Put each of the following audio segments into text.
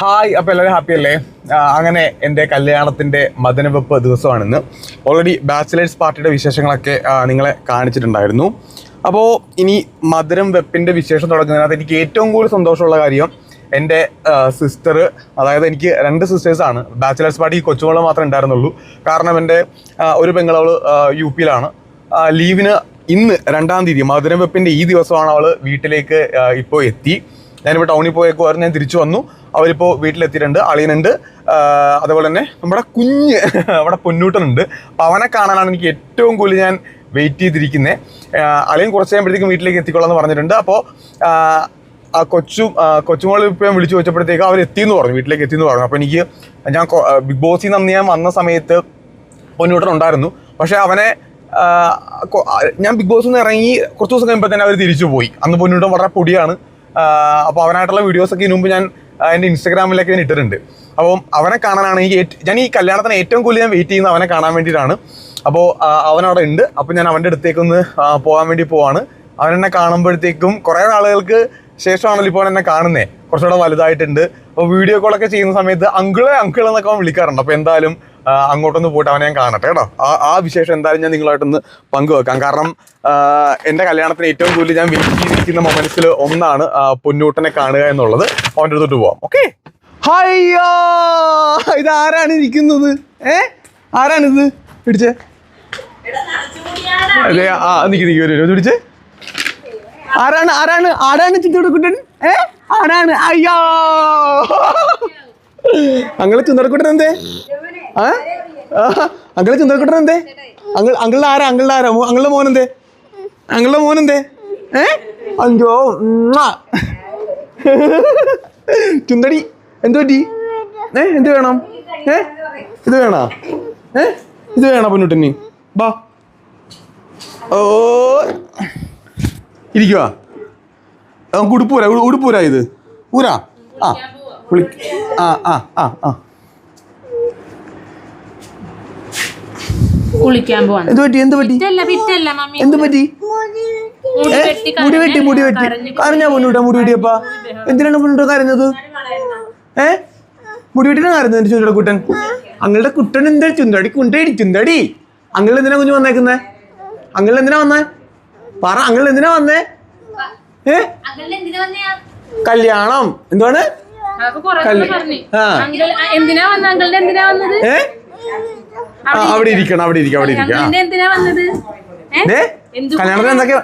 Hi അപ്പോൾ എല്ലാവരും happy അല്ലേ? അങ്ങനെ എന്റെ കല്യാണത്തിന്റെ മദനവെപ്പ് ദിവസമാണെന്ന്. ഓൾറെഡി ബാച്ചിലേഴ്സ് പാർട്ടിയുടെ വിശേഷങ്ങളൊക്കെ നിങ്ങളെ കാണിച്ചിട്ടുണ്ടായിരുന്നു. അപ്പോൾ ഇനി മധുരം വെപ്പിന്റെ വിശേഷം തുടങ്ങുന്നതിനകത്ത് എനിക്ക് ഏറ്റവും കൂടുതൽ സന്തോഷമുള്ള കാര്യം എന്റെ സിസ്റ്റർ അതായത് എനിക്ക് രണ്ട് സിസ്റ്റേഴ്സാണ് ബാച്ചിലേഴ്സ് പാർട്ടി കൊച്ചുമോൾ മാത്രമേ ഉണ്ടായിരുന്നുള്ളൂ. കാരണം എന്റെ ഒരു പെങ്ങളവൾ യു പിയിലാണ്. ലീവിന് ഇന്ന് രണ്ടാം തീയതി മധുരം വെപ്പിന്റെ ഈ ദിവസമാണ് അവൾ വീട്ടിലേക്ക് ഇപ്പോൾ എത്തി. ഞാനിപ്പോൾ ടൗണിൽ പോയേക്കുമായിരുന്നു ഞാൻ തിരിച്ചു വന്നു. അവരിപ്പോൾ വീട്ടിലെത്തിയിട്ടുണ്ട് അളിയനുണ്ട് അതുപോലെ തന്നെ നമ്മുടെ കുഞ്ഞ് നമ്മുടെ പൊന്നൂട്ടനുണ്ട്. അപ്പോൾ അവനെ കാണാനാണ് എനിക്ക് ഏറ്റവും കൂടുതൽ ഞാൻ വെയിറ്റ് ചെയ്തിരിക്കുന്നത് അളിയൻ കുറച്ച് കഴിയുമ്പോഴത്തേക്കും വീട്ടിലേക്ക് എത്തിക്കൊള്ളാം എന്ന് പറഞ്ഞിട്ടുണ്ട്. അപ്പോൾ ആ കൊച്ചു കൊച്ചുമോൾ ഇപ്പം വിളിച്ചു ചോദിച്ചപ്പോഴത്തേക്ക് അവർ എത്തിയെന്ന് പറഞ്ഞു വീട്ടിലേക്ക് എത്തിയെന്ന് പറഞ്ഞു. അപ്പോൾ എനിക്ക് ഞാൻ ബിഗ് ബോസിൽ നിന്ന് ഞാൻ വന്ന സമയത്ത് പൊന്നൂട്ടൻ ഉണ്ടായിരുന്നു. പക്ഷേ അവനെ ഞാൻ ബിഗ് ബോസിൽ നിന്ന് ഇറങ്ങി കുറച്ച് ദിവസം കഴിയുമ്പോൾ തന്നെ അവർ തിരിച്ചു പോയി. അന്ന് പൊന്നൂട്ടൻ വളരെ പൊടിയാണ്. അപ്പോൾ അവനായിട്ടുള്ള വീഡിയോസ് ഒക്കെ ഇതിനു മുമ്പ് ഞാൻ എന്റെ ഇൻസ്റ്റാഗ്രാമിലൊക്കെ ഞാൻ ഇട്ടിട്ടുണ്ട്. അപ്പം അവനെ കാണാനാണ് എനിക്ക് ഞാൻ ഈ കല്യാണത്തിന് ഏറ്റവും കൂടുതൽ ഞാൻ വെയിറ്റ് ചെയ്യുന്നത് അവനെ കാണാൻ വേണ്ടിയിട്ടാണ്. അപ്പോൾ അവനവിടെ ഉണ്ട്. അപ്പോൾ ഞാൻ അവന്റെ അടുത്തേക്കൊന്ന് പോകാൻ വേണ്ടി പോവാണ്. അവൻ എന്നെ കാണുമ്പോഴത്തേക്കും കുറേ ആളുകൾക്ക് ശേഷമാണല്ലോ ഇപ്പോൾ എന്നെ കാണുന്നേ. കുറച്ചുകൂടെ വലുതായിട്ടുണ്ട്. അപ്പോൾ വീഡിയോ കോളൊക്കെ ചെയ്യുന്ന സമയത്ത് അങ്കിളെ അങ്കിൾ എന്നൊക്കെ അവൻ വിളിക്കാറുണ്ട്. അപ്പോൾ എന്തായാലും അങ്ങോട്ടൊന്ന് പോയിട്ട് അവനെ ഞാൻ കാണട്ടെ കേട്ടോ. ആ ആ വിശേഷം എന്തായാലും ഞാൻ നിങ്ങളായിട്ടൊന്ന് പങ്കുവെക്കാം. കാരണം എന്റെ കല്യാണത്തിന് ഏറ്റവും കൂടുതൽ ഞാൻ വെയിറ്റ് ചെയ്തിരിക്കുന്ന മൊമെന്റ്സിൽ ഒന്നാണ് പൊന്നൂട്ടനെ കാണുക എന്നുള്ളത്. അവന്റെ അടുത്തോട്ട് പോവാം. ഓക്കെ ഹയ്യോ! ഇത് ആരാണ് ഇരിക്കുന്നത്? ഏ? ആരാണിത്? പിടിച്ചേ. അതെ ആ നിക്ക് നിക്ക് ഒരു പിടിച്ചേ. ആരാണ് ആരാണ്? ആരാണ് കുട്ടൻ? ഏ? ആരാണ്? അയ്യോ! അങ്ങളെ ചുന്തടക്കുട്ടൻ എന്തേ? ആ? അങ്ങളെ ചുന്തടക്കുട്ടൻ എന്തേ? അങ്കിൾ അങ്കിളുടെ ആരാ? അങ്കിളുടെ ആരാ? അങ്കിളുടെ മോൻ എന്തേ? അങ്കിളുടെ മോൻ എന്തേ? ഏ? അഞ്ചോ ചുന്തടി എന്ത് പറ്റി? ഏ എന്ത് വേണം? ഏ ഇത് വേണോ? ഏ ഇത് വേണോ പൊന്നുട്ടന്? ബാ. ഓ ഇരിക്കുവാ. നമുക്ക് ഉടുപ്പൂരാ ഉടുപ്പൂരാ ഇത്. ഊരാ. ആ. വിളി ആ ആ ആ ആ. കുളിക്കാൻ പോവാണ് എന്ത് പറ്റി? എന്ത് പറ്റി? പിറ്റല്ല പിറ്റല്ല മമ്മി. എന്ത് പറ്റി? മുടി വെട്ടി മുടി വെട്ടി മുടി കരഞ്ഞ് വെട്ടിയപ്പാ? എന്തിനാണ് കരഞ്ഞത്? ഏ? മുടി വെട്ടിനാ കരഞ്ഞത് എന്റെ കുട്ടൻ? അങ്ങളുടെ കുട്ടൻ എന്താ? ചുണ്ടടി കുണ്ടടി ചുണ്ടടി. അങ്ങൾ എന്തിനാ കുഞ്ഞു വന്നേക്കുന്നെ? അങ്ങൾ എന്തിനാ വന്നേ? പറ അങ്ങൾ എന്തിനാ വന്നേ? ഏ? കല്യാണം. എന്താണ് എന്തിനാ വന്നത് അങ്കിളിന്റെ എന്തിനാ വന്നത്? അവിടെ ഇരിക്കണം അവിടെ ഇരിക്കാം അവിടെ ഇരിക്കാം. അങ്കിളിന്റെ എന്തിനാ വന്നത്? കല്യാണത്തിന് എന്തൊക്കെയാ?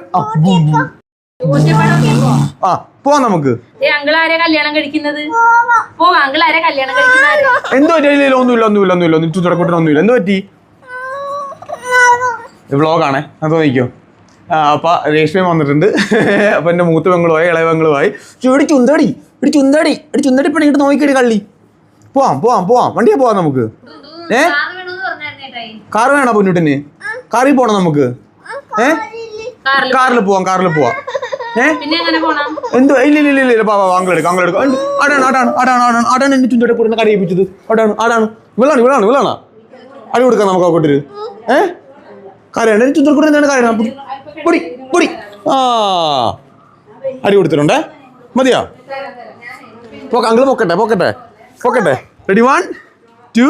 ആ. പോവാം നമുക്ക്. എന്തോ ഇല്ല, ഒന്നുമില്ല ഒന്നുമില്ല ഒന്നുമില്ല. ഒന്നും ചുറ്റടക്കൂട്ടൻ ഒന്നുമില്ല. എന്തോ പറ്റി? വ്ളോഗാണേ. അത് നോക്കിയോ ആ അപ്പൊ രേഷ്മയും വന്നിട്ടുണ്ട്. അപ്പൊ എന്റെ മൂത്ത പെങ്ങളുമായി ഇളയ പെങ്ങളുമായി. ചുടി ചുന്തടി. ഇടി ചുന്തടി ഒരു ചുന്തടി പണിയിട്ട് നോക്കിയിട്ട് കള്ളി. പോവാം പോവാം പോവാം. വണ്ടിയെ പോവാം നമുക്ക്. ഏ? കാർ വേണോ പൊന്നുട്ടിന്? കാറിൽ പോണം നമുക്ക്. ഏ? കാറിൽ പോവാം. കാറിൽ പോവാം ഏ? എന്തോ ഇല്ല ഇല്ല ഇല്ല ഇല്ല പാപ്പാ അങ്ങളെടുക്കാം അങ്ങളെടുക്കാം. ആടാണ് ആടാണ് ആടാണ് ആടാണ് ആടാണ് എന്റെ ചുണ്ടോടെ കൂടെ കരയിപ്പിച്ചത് ആടാണ് ആടാണ് ഇവളാണ് ഇവളാണ് ഇവളാണ്. അടി കൊടുക്കാം നമുക്ക് അങ്ങോട്ടൊരു ഏ? കരയാണ് എന്റെ ചുണ്ടോടെ കൂടെ എന്താണ് കരയണം പൊടി പൊടി. ആ. അടി കൊടുത്തിട്ടുണ്ടേ. മതിയോ? അങ്കിൾ പൊക്കട്ടെ പൊക്കട്ടെ പൊക്കട്ടെ. Ready one two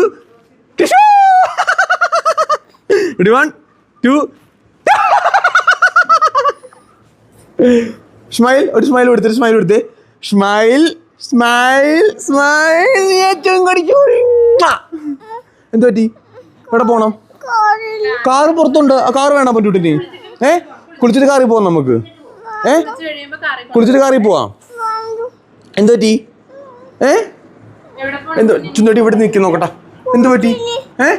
ready one two smile ഒരു സ്മൈൽ കൊടുത്തിട്ട് സ്മൈൽ കൊടുത്തേ. സ്മൈൽ സ്മൈൽ സ്മൈൽ എന്ത് പറ്റി? എവിടെ പോണം? കാറ് പുറത്തുണ്ട്. ആ കാറ് വേണം പറ്റൂട്ടി ഏ? കുളിച്ചിട്ട് കാറിൽ പോവാം നമുക്ക്. ഏ? കുളിച്ചിട്ട് കാറിൽ പോവാം. എന്ത് പറ്റി? ഏ? എന്തോ? ചുന്തടി ഇവിടെ നിൽക്കി നോക്കട്ടെ. എന്ത് പറ്റി? ഏ?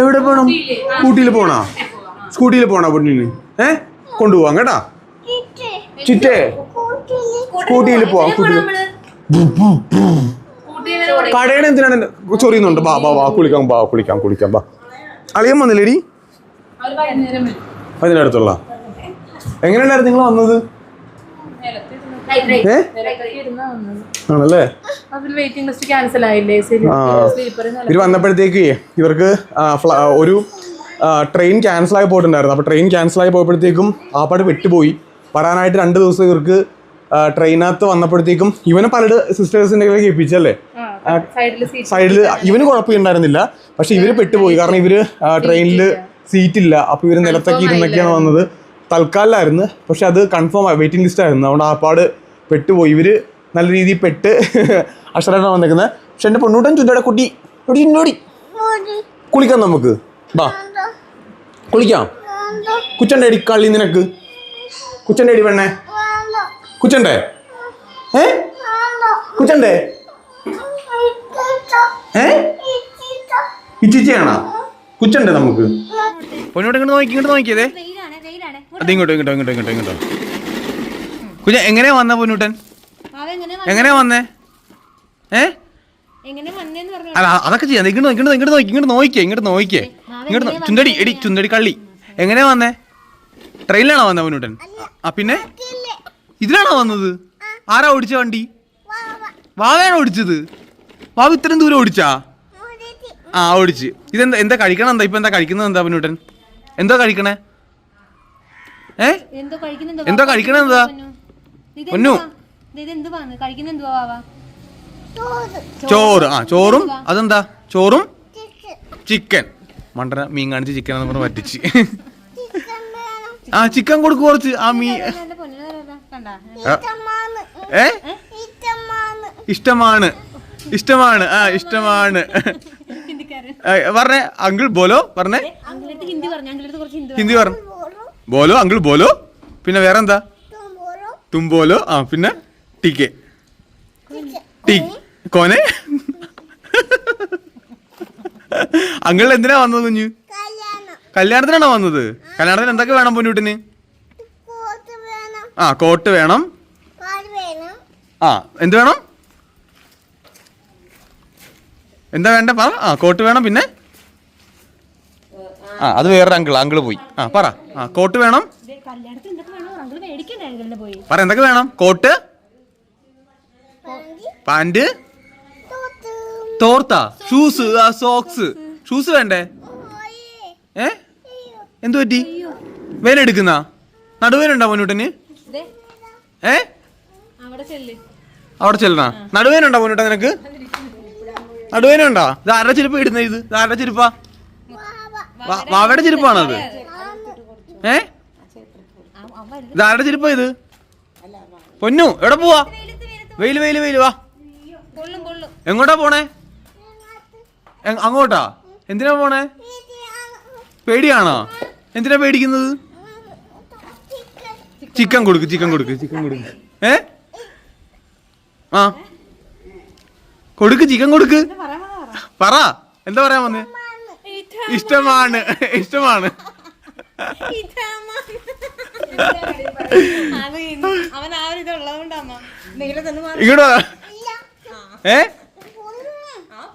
എവിടെ പോണം? സ്കൂട്ടിയിൽ പോണോ? സ്കൂട്ടിയിൽ പോണോ പൊണ്ണിന് ഏ? കൊണ്ടുപോവാം കേട്ടാ. ചിറ്റേ? സ്കൂട്ടിയിൽ പോവാം സ്കൂട്ടിയിൽ. കടയുടെ എന്തിനാണ് ചൊറിയുന്നുണ്ട്? ബാ ബാ ബാ കുളിക്കാം ബാ കുളിക്കാം കുളിക്കാം ബാ. അളിയൻ വന്നില്ലേടി. അതിനടുത്തുള്ള എങ്ങനെയുണ്ടായിരുന്നു നിങ്ങൾ വന്നത്? ഏ. ആണല്ലേ? വെയിറ്റിംഗ് ലിസ്റ്റ് ക്യാൻസൽ ആയില്ലേ. ഇവർ വന്നപ്പോഴത്തേക്ക് ഇവർക്ക് ഒരു ട്രെയിൻ ക്യാൻസൽ ആയി പോയിട്ടുണ്ടായിരുന്നു. അപ്പോൾ ട്രെയിൻ ക്യാൻസൽ ആയി പോയപ്പോഴത്തേക്കും ആ പാട് വിട്ടുപോയി. വരാനായിട്ട് രണ്ട് ദിവസം ഇവർക്ക് ട്രെയിനകത്ത് വന്നപ്പോഴത്തേക്കും ഇവനെ പലട് സിസ്റ്റേഴ്സിന്റെ കേൾപ്പിച്ചല്ലേ സൈഡിൽ സീറ്റ് സൈഡിൽ ഇവന് കുഴപ്പമുണ്ടായിരുന്നില്ല. പക്ഷെ ഇവർ പെട്ടുപോയി. കാരണം ഇവർ ട്രെയിനിൽ സീറ്റ് ഇല്ല. അപ്പൊ ഇവർ നിലത്തൊക്കെ ഇരുന്നൊക്കെയാണ് വന്നത്. തൽക്കാലിലായിരുന്നു. പക്ഷെ അത് കൺഫേം ആയി വെയിറ്റിംഗ് ലിസ്റ്റ് ആയിരുന്നു. അതുകൊണ്ട് ആ പാട് പെട്ടുപോയി. ഇവർ നല്ല രീതിയിൽ പെട്ട് അക്ഷരമാണ് വന്നിരിക്കുന്നത്. പക്ഷെ എന്റെ പൊണ്ണൂട്ടൻ ചുറ്റ കുട്ടി ഇന്നോടി. കുളിക്കാം നമുക്ക്. ബാ. കുളിക്കാം. കുച്ചന്റെ അടി കളി നിനക്ക്. കുച്ചന്റെ അടി പെണ്ണേ. കുച്ചണ്ടേ? ഏ? കുച്ചണ്ടേ? ഏ? ഇച്ചിച്ചയാണോ? കുച്ചണ്ടേ നമുക്ക്. പൊന്നോട്ട് ഇങ്ങോട്ട് നോക്കി ഇങ്ങോട്ട് നോക്കിയതേ. അത് ഇങ്ങോട്ടോ ഇങ്ങോട്ടോ ഇങ്ങോട്ടോ ഇങ്ങോട്ടോ ഇങ്ങോട്ടോ. കുഞ്ഞ എങ്ങനെയാ വന്ന പൊന്നൂട്ടൻ? എങ്ങനെ എങ്ങനെയാ വന്നേ? ഏ? എങ്ങനെ വന്നേന്ന് പറഞ്ഞു? അല്ല അതൊക്കെ ചെയ്യാം. ഇങ്ങോട്ട് ഇങ്ങോട്ട് ഇങ്ങോട്ട് നോക്കി ഇങ്ങോട്ട് നോക്കിയേ ഇങ്ങോട്ട് നോക്കിയേ ഇങ്ങോട്ട് ചുണ്ടടി എടി ചുണ്ടടി കള്ളി. എങ്ങനെ വന്നേ? ട്രെയിനിലാണോ വന്നേ പൊന്നൂട്ടൻ? ആ പിന്നെ? ഇതിലാണോ വന്നത്? ആരാ ഓടിച്ച വണ്ടി? വാവയാണോ ഓടിച്ചത്? വാവ ഇത്രയും ദൂരം ഓടിച്ചാ? ആ ഓടിച്ച്. ഇതെന്താ എന്താ കഴിക്കണം എന്താ? ഇപ്പൊ എന്താ കഴിക്കുന്നത് എന്താ പൊന്നൂട്ടൻ? എന്തോ കഴിക്കണേ? ഏ? എന്തോ കഴിക്കണെന്താ എന്തോ കഴിക്കണത് എന്താ? പൊന്നു. ഇത് എന്ത് വന്ന് കഴിക്കുന്ന എന്തുവാ വാവാ? ചോറ്. ആ ചോറും അതെന്താ? ചോറും ചിക്കൻ. മണ്ടന മീൻ കാണിച്ച് ചിക്കൻ എന്ന് പറഞ്ഞ് പറ്റിച്ച് ആ ചിക്കൻ കൊടുക്ക് കുറച്ച്. ആ മീൻ ഏ? ഇഷ്ടമാണ്. ഇഷ്ടമാണ്. ആ ഇഷ്ടമാണ്. പറഞ്ഞേ. അങ്കിൾ ബോലോ പറഞ്ഞേ. ഹിന്ദി പറഞ്ഞു? അങ്കിളടുത്ത് കുറച്ച് ഹിന്ദി ഹിന്ദി പറഞ്ഞു? ബോലോ അങ്കിൾ ബോലോ. പിന്നെ വേറെന്താ? തുമ്പോലോ. ആ പിന്നെ? ടിക്കെ. ടി. കോനെ? അങ്കിൾ എന്തിനാ വന്നത് കുഞ്ഞു? കല്യാണത്തിനാണോ വന്നത്? കല്യാണത്തിന് എന്തൊക്കെ വേണം പൊന്നൂട്ടിന്? ആ കോട്ട് വേണം. ആ എന്ത് വേണം? എന്താ വേണ്ട? പറ. ആ കോട്ട് വേണം പിന്നെ? ആ അത് വേറൊരു അങ്കിൾ അങ്കിൾ പോയി. ആ പറ. ആ കോട്ട് വേണം. ദേ, കല്യാണത്തിന് എന്തൊക്കെ വേണോ? അങ്കിൾ മേടിക്കണ്ടേ അങ്കിളിന്റെ പോയി. പറ എന്തൊക്കെ വേണം? കോട്ട്? പാന്റ്? തോർത്ത? ഷൂസ് ആ സോക്സ് ഷൂസ് വേണ്ടേ? ഏ? എന്തു പറ്റി? വേനെടുക്കുന്ന നടുവേനുണ്ടോ മുന്നൂട്ടന് ദേ, ഏ? അവിടെ ചെല്ല്. അവിടെ ചെല്ലണ നടുവേനുണ്ടോ പൊന്നൂട്ട നിനക്ക്? നടുവേനുണ്ടോ? ഇത് ആരുടെ ചെരുപ്പ് ഇടുന്ന ഇത്? ഇത് ആരുടെ ചെരുപ്പാ? വാവയുടെ വാവയുടെ ചെരുപ്പാണത്. ഏ? ഇത് ആരുടെ ചെരുപ്പാ ഇത്? പൊന്നു എവിടെ പോവാ? വെയിൽ വെയിൽ വെയിൽ വാ. എങ്ങോട്ടാ പോണേ? അങ്ങോട്ടാ? എന്തിനാ പോണേ? പേടിയാണോ? എന്തിനാ പേടിക്കുന്നത്? ചിക്കൻ കൊടുക്ക് ചിക്കൻ കൊടുക്ക് ചിക്കൻ കൊടുക്ക്. ഏ? ആ. കൊടുക്ക് ചിക്കൻ കൊടുക്ക്. പറ. എന്താ പറയാൻ വന്നേ? ഇഷ്ടമാണ് ഇഷ്ടമാണ്. ഇങ്ങോട്ടാ. ഏ?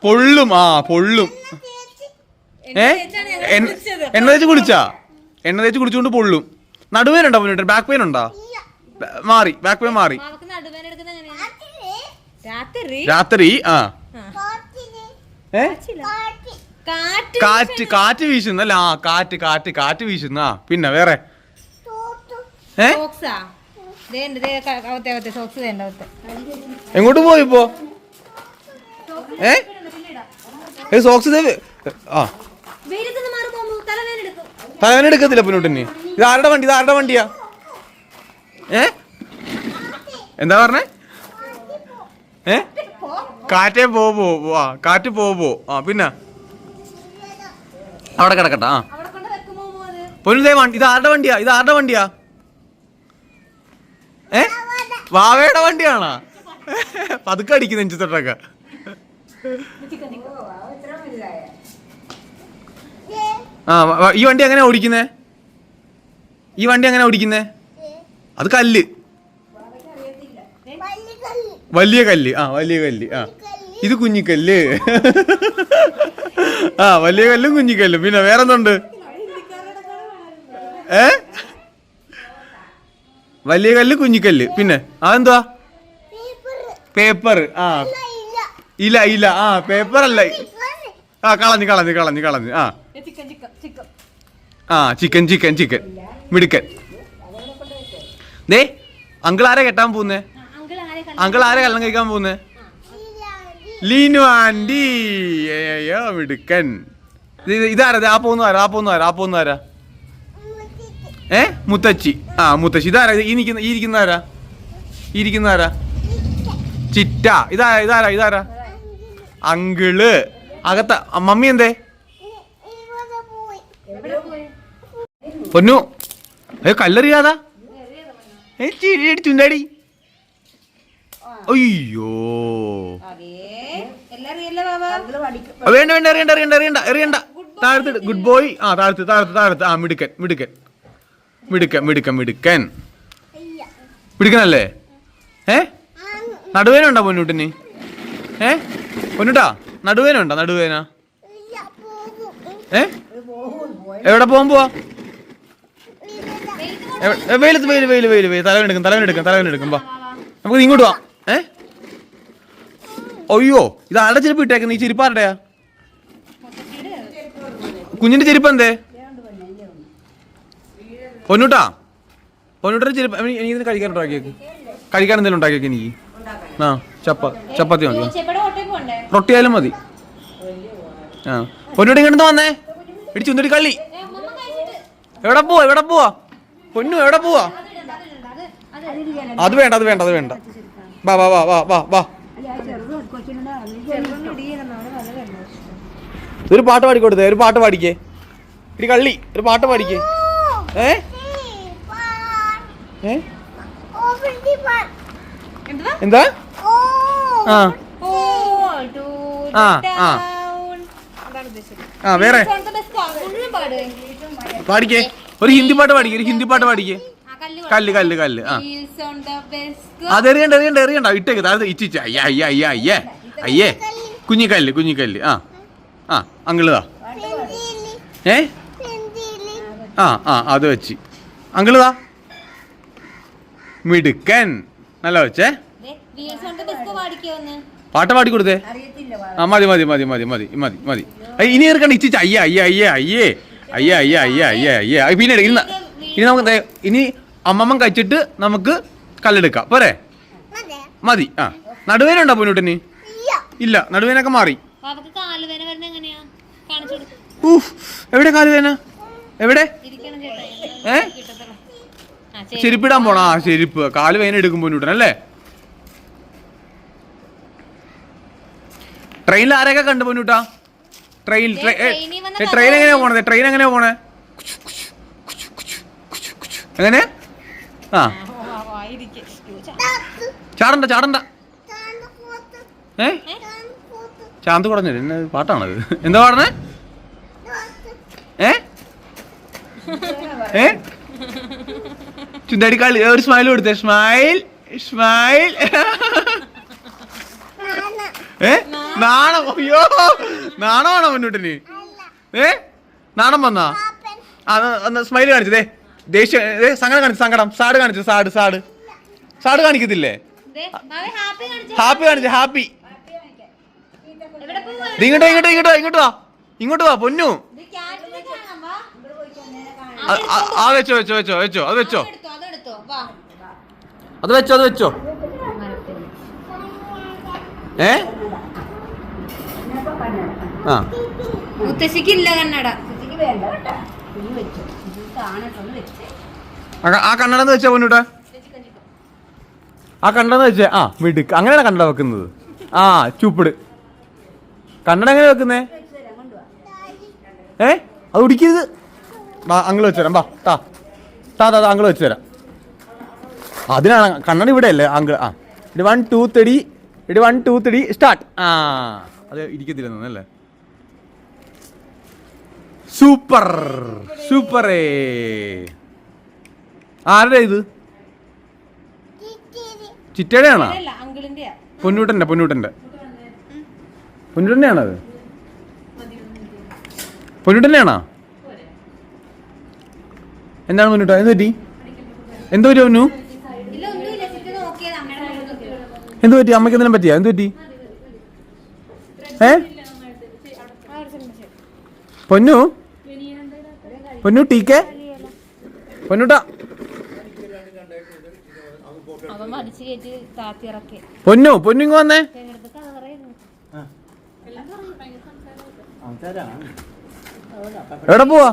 പൊള്ളും ആ പൊള്ളും. ഏ? എണ്ണ എണ്ണ തേച്ച് കുളിച്ചാ എണ്ണ തേച്ച് കുളിച്ചുകൊണ്ട് പൊള്ളും. നടുവേന ഉണ്ടോ പൊന്നു ബാക്ക് പെയിൻ ഉണ്ടോ? മാറി ബാക്ക് പെയിൻ മാറി. എടുക്കുന്ന എങ്ങനെയാ? രാത്രി? രാത്രി? ആ. ഏ? കാറ്റ്. കാറ്റ് കാറ്റ് വീശുന്ന അല്ല ആ കാറ്റ് കാറ്റ് കാറ്റ് വീശുന്ന. ആ പിന്നെ വേറെ? എങ്ങോട്ട് സോക്സാ ഏ? സോക്സ് ആ. തലവേന എടുക്കും. തലവേന എടുക്കത്തില്ല പിന്നോട്ടിന്. ഇത് ആരുടെ വണ്ടി? ഇത് ആരുടെ വണ്ടിയാ? ഏ? എന്താ പറഞ്ഞേ? ഏ? കാറ്റേ പോവോ ആ കാറ്റ് പോവോ ആ പിന്നെ? അവിടെ കിടക്കട്ടെ ആ. പൊന്നുദേ വണ്ടി ഇത് ആരുടെ വണ്ടിയാ? ഇത് ആരുടെ വണ്ടിയാ? ഏ? വാവയുടെ വണ്ടിയാണോ? പതുക്കെ അടിക്കുന്ന നെഞ്ചത്തൊട്ടൊക്കെ. ഈ വണ്ടി എങ്ങനെ ഓടിക്കുന്നേ? ഈ വണ്ടി എങ്ങനെ ഓടിക്കുന്നേ? അത് കല്ല്. വലിയ കല്ല്. ആ വലിയ കല്ല്. ആ. ഇത് കുഞ്ഞിക്കല്ല്. ആ വലിയ കല്ലും കുഞ്ഞിക്കല്ലും. പിന്നെ വേറെന്തുണ്ട്? ഏ? വലിയ കല്ല് കുഞ്ഞിക്കല്ല്. പിന്നെ അതെന്തുവാ? പേപ്പർ ആ. ഇല്ല ഇല്ല ആ പേപ്പർ അല്ല. ആ കളഞ്ഞ് കളഞ്ഞ് കളഞ്ഞ് കളഞ്ഞ്. ആ. ആ ചിക്കൻ ചിക്കൻ ചിക്കൻ. മിടുക്കൻ. ദേ അങ്കിൾ ആരെ കെട്ടാൻ പോകുന്നേ അങ്കിൾ ആരെ കല്യാണം കഴിക്കാൻ പോകുന്നത് ലീനു ആൻഡി അയ്യോ മിടുക്കൻ. ഇത് ഇത് ഇതാരാ? ഇത് ആ പോകുന്ന ആരാ? ആ പോകുന്ന ആരാ? ആ പോകുന്ന ആരാ? ഏ മുത്തച്ചി. ആ മുത്തച്ചി. ഇതാരാ? ഇത് ഈ നിൽക്കുന്ന ഈ ഇരിക്കുന്ന ആരാ? ഇരിക്കുന്ന ആരാ? ചിറ്റ. ഇതാരാ? ഇതാരാ? ഇതാരാ? അങ്കിൾ. അകത്ത മമ്മി എന്തേ? പൊന്നു. അയ്യോ കല്ലെറിയാതാ? ഏ ചിരിയടി ചുണ്ടാടി. അയ്യോ. വേണ്ട വേണ്ട എറിയണ്ട എറിയണ്ട എറിയണ്ട എറിയണ്ട ഗുഡ് ബോയ് ആ താഴത്ത് താഴത്ത് താഴത്ത്. ആ മിടുക്കൻ മിടുക്കൻ. മിടുക്കൻ മിടുക്കൻ മിടുക്കൻ. മിടുക്കനല്ലേ? ഏ? നടുവേനുണ്ടോ പൊന്നൂട്ടിന്? ഏ? പൊന്നൂട്ടാ? നടുവേനുണ്ടോ? നടുവേന? ഏ? എവിടെ പോകാൻ പോവാ? വെയിലത്ത് വെയിൽ വെയിൽ വെയിൽ വെയിൽ തലവനെടുക്കും തലവനെടുക്കും തലവനെടുക്കും. വാ. നമുക്ക് ഇങ്ങോട്ട് പോവാം ഏ? അയ്യോ ഇത് ആരുടെ ചെരുപ്പ് ഇട്ടേക്കുന്ന? ഈ ചെരുപ്പാരുടെയാ കുഞ്ഞിന്റെ ചെരുപ്പ് എന്തേ? പൊന്നുട്ടാ പൊന്നൂട്ടന്റെ ചെരുപ്പ്. എനി- എനിക്ക് കഴിക്കാൻ ഉണ്ടാക്കിയേക്ക് കഴിക്കാൻ എന്തെങ്കിലും ഉണ്ടാക്കിയേക്ക് എനിക്ക് ആ ചപ്പ ചപ്പാത്തി മതി. ചേപ്പടെ ഓട്ടേക്ക് പോണ്ടേ റൊട്ടി ആയാലും മതി. ആ. പൊന്നൂട്ട് ഇങ്ങോട്ട് വന്നേ. ഇടി ചുന്തടി കള്ളി. എവിടെ പോവാ എവിടെ പോവാ? പൊന്നു എവിടെ പോവാ? അത് വേണ്ട അത് വേണ്ട അത് വേണ്ട. വാ വാ വാ വാ വാ. വാ ഒരു പാട്ട് പാടിക്കൊടുത്തേ ഒരു പാട്ട് പാടിക്കേ. ഇടി കള്ളി ഒരു പാട്ട് പാടിക്കേ. ഏ? ഏ? എന്താ? ആ. ആ, ആ. ആ വേറെ. പാടിക്കേ. ഒരു ഹിന്ദി പാട്ട് പാടിക്കേ ഒരു ഹിന്ദി പാട്ട് പാടിക്കേ. കല്ല് കല്ല് കല്ല് ആ. അത് എറിയണ്ട എറിയണ്ട എറിയണ്ട. ഇട്ടേക്ക് താഴത്ത് ഇച്ചിച്ച അയ്യ അയ്യ അയ്യ അയ്യേ. അയ്യേ. കുഞ്ഞിക്കല്ല് കുഞ്ഞിക്കല്ല്. ആ ആ അങ്കിളുതാ. ഏ? ആ ആ അത് വെച്ച്. അങ്കിളുതാ. മിടുക്കൻ. നല്ല വെച്ചേ. പാട്ട് പാടി കൊടുത്തേ ആ മതി മതി മതി മതി മതി മതി മതി. ഇനി ഇറക്കണ്ട ഇച്ചിച്ച അയ്യ അയ്യ അയ്യേ അയ്യേ അയ്യ അയ്യ അയ്യ അയ്യേ അയ്യേ. പിന്നെ. ഇന്ന് ഇനി നമുക്ക് ഇനി അമ്മമ്മ കഴിച്ചിട്ട് നമുക്ക് കല്ലെടുക്കാം. പോരെ? മതി. ആ. നടുവേന ഉണ്ടോ പൊന്നൂട്ടിന്? ഇല്ല. നടുവേനൊക്കെ മാറി. എവിടെ കാലുവേന എവിടെ? ഏ? ചെരുപ്പിടാൻ പോണോ ആ ചെരുപ്പ്. കാലുവേന എടുക്കും പൊന്നൂട്ടൻ അല്ലേ? ട്രെയിനിൽ ആരെയൊക്കെ കണ്ടു പോന്നുട്ടാ? ട്രെയിൻ ട്രെയിൻ എങ്ങനെയാ പോണത് ട്രെയിൻ എങ്ങനെയാ പോണേ? എങ്ങനെ? ആ. ചാടണ്ട ചാടണ്ട. ഏ? ചാന്ത് കുടഞ്ഞത് എന്നെ പാട്ടാണത് എന്താ പാടണേ ഏ? ഏ? ചുണ്ടടിക്കാളി കളി ഒരു സ്മൈൽ കൊടുത്തേ. സ്മൈൽ സ്മൈൽ ഏ? നാണം? അയ്യോ. നാണമാണോ മുന്നോട്ടിന് ഏ? നാണം വന്നാ? അന്ന് സ്മൈൽ കാണിച്ചതേ ദേഷ്യം ഏ, സങ്കടം കാണിച്ചു സങ്കടം. സാഡ് കാണിച്ചു സാഡ് സാഡ്. സാഡ് കാണിക്കത്തില്ലേ? ഹാപ്പി കാണിച്ചു. ഹാപ്പി ഇങ്ങോട്ടോ ഇങ്ങോട്ടോ ഇങ്ങോട്ടോ ഇങ്ങോട്ടോ ഇങ്ങോട്ട് വാ. ഇങ്ങോട്ട് വാ പൊന്നു. ആ- വെച്ചോ വെച്ചോ വെച്ചോ വെച്ചോ അത് വെച്ചോ. അത് വെച്ചോ അത് വെച്ചോ. ഏ? ആ. മുത്തശ്ശിക്കില്ല കണ്ണട. ആ- ആ കണ്ണടന്ന് വെച്ചാ പൊന്നൂട്ടാ. ആ കണ്ണടന്ന് വെച്ചേ. ആ മിടുക്ക് അങ്ങനെയാണ് കണ്ണട വെക്കുന്നത്. ആ ചൂപ്പിട്. കണ്ണട എങ്ങനെ വെക്കുന്നേ? ഏ? അത് ഉടിക്കരുത്. വാ അങ്കിൾ വെച്ചുതരാം വാ താ താ താ അങ്കിൾ വെച്ചുതരാം അതിനാണ് കണ്ണട ഇവിടെ അല്ലേ അങ്കിൾ ആ. ഇടി വൺ ടു ത്രീ. ഇടി വൺ ടു ത്രീ സ്റ്റാർട്ട്. ആ അത് ഇരിക്കത്തില്ല അല്ലേ? സൂപ്പർ. സൂപ്പറേ. ആരുടെ ഇത്? ചിറ്റയുടെ ആണോ പൊന്നൂട്ടന്റെ പൊന്നൂട്ടന്റെ പൊന്നൂട്ടന്റെ ആണോ അത് എന്താണ് പൊന്നൂട്ട? എന്ത് പറ്റി? എന്ത് പറ്റി നോക്കിയത്. എന്ത് പറ്റി? അമ്മയ്ക്ക് എന്തിനും പറ്റിയാ? എന്ത് പറ്റി? ഏ? പൊന്നു? പൊന്നു പൊന്നൂട്ട. മടിച്ചു കയറ്റി താത്തി ഇറക്കി. പൊന്നു പൊന്നിങ് വന്നേ. എവിടെ പോവാ?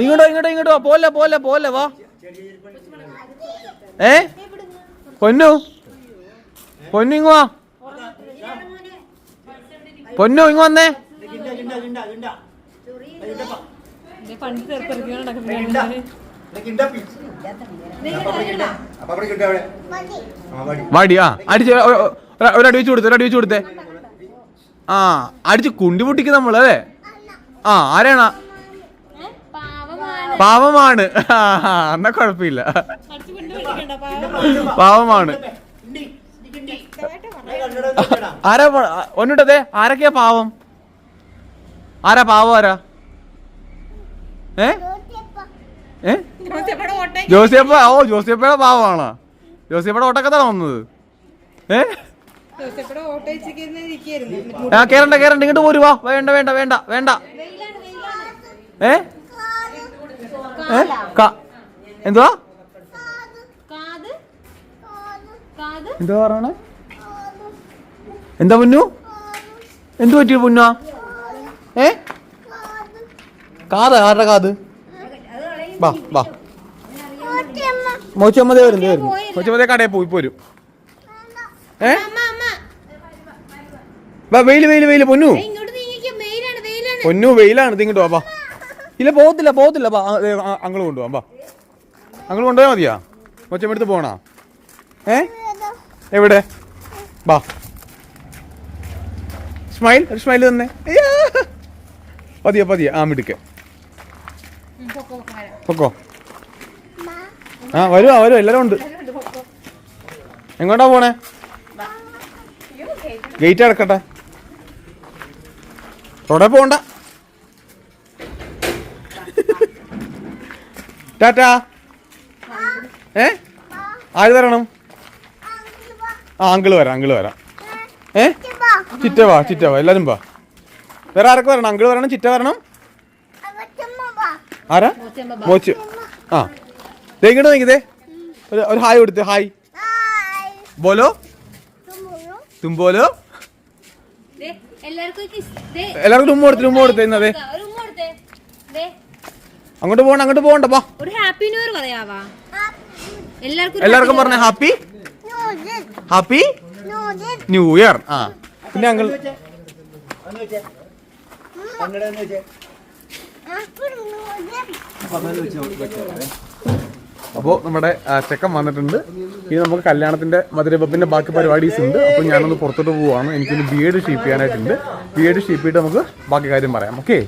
ഇങ്ങോട്ടോ ഇങ്ങോട്ടോ ഇങ്ങോട്ടോ പോലെ പോലെ പോലെ വാ. ഏ? പൊന്നു. പൊന്നു ഇങ്ങ് വാ. പൊന്നു ഇങ്ങ് വന്നേ. പണ്ട് ചെറുപ്പറിക്കാൻ നടക്കുന്ന വാടി. ആ അടിച്ച് ഒരടി വെച്ച് കൊടുത്തേ ഒരടി വെച്ച് കൊടുത്തേ. ആ അടിച്ച് കുണ്ടി പൊട്ടിക്ക് നമ്മൾ അല്ലേ? ആ ആരാണ്? പാവമാണ്. എന്നാ കുഴപ്പമില്ല. പാവം. പാവമാണ്. ആരാ ഒന്നിട്ടതേ ആരൊക്കെയാ പാവം? ആരാ പാവം ആരാ? ഏ? ഏ? ജോസിയപ്പ ഓ ജോസിയപ്പയുടെ പാവമാണ് ജോസിയപ്പയുടെ ഓട്ടക്കത്താണ് വന്നത്. ഏ? ആ കേറണ്ട കേറണ്ട ഇങ്ങോട്ട് പോരുവാ വേണ്ട വേണ്ട വേണ്ട വേണ്ട. ഏ? എന്തുവാ? എന്താ പറയണേ എന്താ പൊന്നു? എന്തു പറ്റിയ പൊന്നാ ഏ? കാത് ആരുടെ കാത്? വാ വാ. മോച്ചമ്മതേ വരും വരും വരുന്നു. മോച്ചമ്മതേ കടയിൽ പോയി പോരും. ഏ? വാ വെയിൽ വെയിൽ വെയിൽ പൊന്നു. പൊന്നു വെയിലാണ് ഇത് ഇങ്ങോട്ട് വാ വാ. ഇല്ല പോകത്തില്ല പോകത്തില്ല വാ അങ്ങൾ കൊണ്ടുപോകാം വാ. അങ്ങൾ കൊണ്ടുപോയാൽ മതിയാ? മോച്ചമ്മടുത്ത് പോകണോ പോണാ? ഏ? എവിടെ? വാ. സ്മൈൽ ഒരു സ്മൈൽ തന്നെ. പതിയെ പതിയെ. ആ മിടുക്കെ പൊക്കോ. ആ വരുവാ വരുവാ എല്ലാരും ഉണ്ട്. എങ്ങോട്ടാ പോണേ? ഗേറ്റ് അടക്കട്ടെ. റോഡേ പോണ്ട. ടാറ്റാ. ഏ? ആര് തരണം? ആ അങ്കിൾ വരാം അങ്കിൾ വരാം. ഏ? ചിറ്റ വാ ചിറ്റ വാ. എല്ലാരും വാ. വേറെ ആരൊക്കെ വരണം? അങ്കിൾ വരണം ചിറ്റ വരണം? ആരാ? മോച്ച. ആ. ദേ ഇങ്ങോട്ട് നോക്കിയതേ ഒരു ഒരു ഹായ് കൊടുത്ത് ഹായ്. ബോലോ? തുമ്പോലോ? എല്ലാവർക്കും ഒരു കൊടുത്ത് ദേ, എല്ലാവർക്കും ഉമ്മ കൊടുത്തേ ഉമ്മ കൊടുത്തേ ഇന്നതേ ഒരു ഉമ്മ ദേ, അങ്ങോട്ട് പോകണ്ട അങ്ങോട്ട് പോകണ്ട വാ. ഒരു ഹാപ്പി ന്യൂ ഇയർ പറയാവാ. എല്ലാവർക്കും പറഞ്ഞ ഹാപ്പി? ഹാപ്പി? New year. ആ. പിന്നെ അങ്കിൾ അപ്പോൾ നമ്മുടെ ചെക്കൻ വന്നിട്ടുണ്ട്. ഇനി നമുക്ക് കല്യാണത്തിന്റെ മധുരപ്പിന്റെ ബാക്കി പരിപാടീസ് ഉണ്ട്. അപ്പോൾ ഞാനൊന്ന് പുറത്തോട്ട് പോവാണ്. എനിക്കൊന്ന് ബി എഡ് ഷീപ്പ് ചെയ്യാനായിട്ടുണ്ട്. ബി എഡ് ഷീപ്പ് ചെയ്തിട്ട് നമുക്ക് ബാക്കി കാര്യം പറയാം. ഓക്കെ